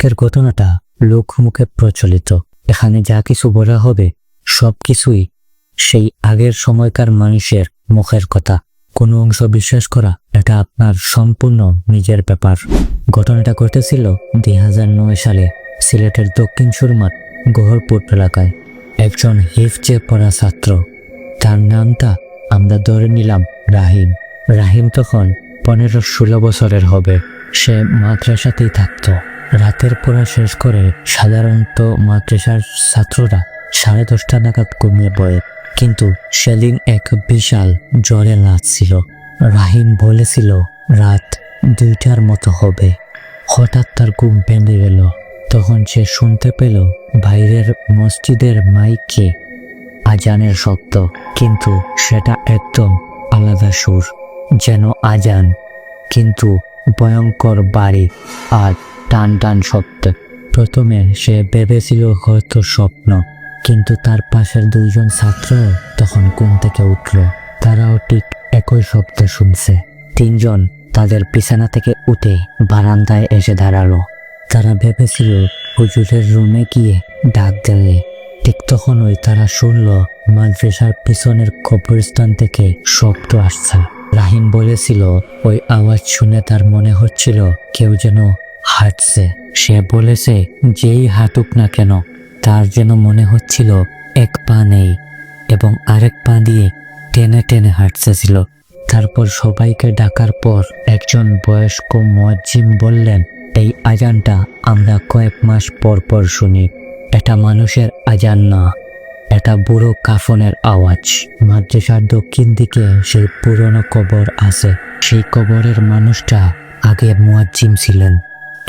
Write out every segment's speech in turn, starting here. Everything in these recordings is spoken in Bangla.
আজকের ঘটনাটা লোকমুখে প্রচলিত। এখানে যা কিছু বলা হবে, সব কিছুই সেই আগের সময়কার মানুষের মুখের কথা। কোনো অংশ বিশ্বাস করা, এটা আপনার সম্পূর্ণ নিজের ব্যাপার। ঘটনাটা ঘটেছিল দুই হাজার নয় সালে সিলেটের দক্ষিণ সুরমার গহরপুর এলাকায়। একজন হিফজে পড়া ছাত্র, তার নামটা আমরা ধরে নিলাম রাহিম। রাহিম তখন পনেরো ষোলো বছরের হবে, সে মাদ্রাসাতেই থাকতো। রাতের পড়া শেষ করে সাধারণত মাদ্রাসার ছাত্ররা সাড়ে দশটা নাগাদ ঘুমিয়ে পড়ে। কিন্তু সেদিন এক বিশাল জ্বরে লাগছিল রাহিম বলেছিল, রাত দুইটার মতো হবে। হঠাৎ তার ঘুম ভেঙে গেল। তখন সে শুনতে পেল, বাইরের মসজিদের মাইকে আজানের শব্দ। কিন্তু সেটা একদম আলাদা সুর, যেন আজান। কিন্তু ভয়ঙ্কর বাড়ি, আর টান টান শব্দ। প্রথমে সে ভেবেছিল হয়তো স্বপ্ন, কিন্তু তার পাশের দুইজন ছাত্র তখন ঘুম থেকে উঠল। তারাও ঠিক একই শব্দ শুনছে। তিনজন তাদের বিছানা থেকে উঠে বারান্দায় এসে দাঁড়াল। তারা ভেবেছিল হুজুরের রুমে গিয়ে ডাক দেবে ঠিক তখনই তারা শুনল, মাদ্রাসার পিছনের কবরস্থান থেকে শব্দ আসছে। রাহিম বলেছিল, ওই আওয়াজ শুনে তার মনে হচ্ছিল কেউ যেন হাঁটছে। সে বলেছে, যেই হাঁটুক না কেন, তার যেন মনে হচ্ছিল এক পা নেই এবং আরেক পা দিয়ে টেনে টেনে হাঁটতেছিল। তারপর সবাইকে ডাকার পর একজন বয়স্ক মুয়াজ্জিম বললেন, এই আজানটা আমরা কয়েক মাস পর পর শুনি। এটা মানুষের আজান না। এটা বুড়ো কাফনের আওয়াজ। মাদ্রাসার দক্ষিণ দিকে সেই পুরনো কবর আছে। সেই কবরের মানুষটা আগে মুয়াজ্জিম ছিলেন।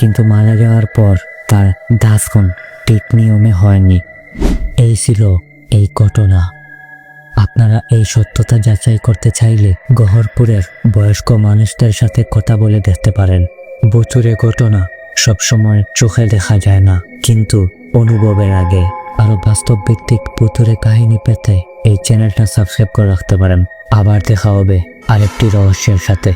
কিন্তু মারা যাওয়ার পর তার দাফন ঠিক নিয়মে হয়নি। এই ছিল এই ঘটনা। আপনারা এই সত্যতা যাচাই করতে চাইলে গহরপুরের বয়স্ক মানুষদের সাথে কথা বলে দেখতে পারেন। বছরে ঘটনা সবসময় চোখে দেখা যায় না, কিন্তু অনুভবের আগে আরও বাস্তব ভিত্তিক পুতুরে কাহিনী পেতে এই চ্যানেলটা সাবস্ক্রাইব করে রাখতে পারেন। আবার দেখা হবে আরেকটি রহস্যের সাথে।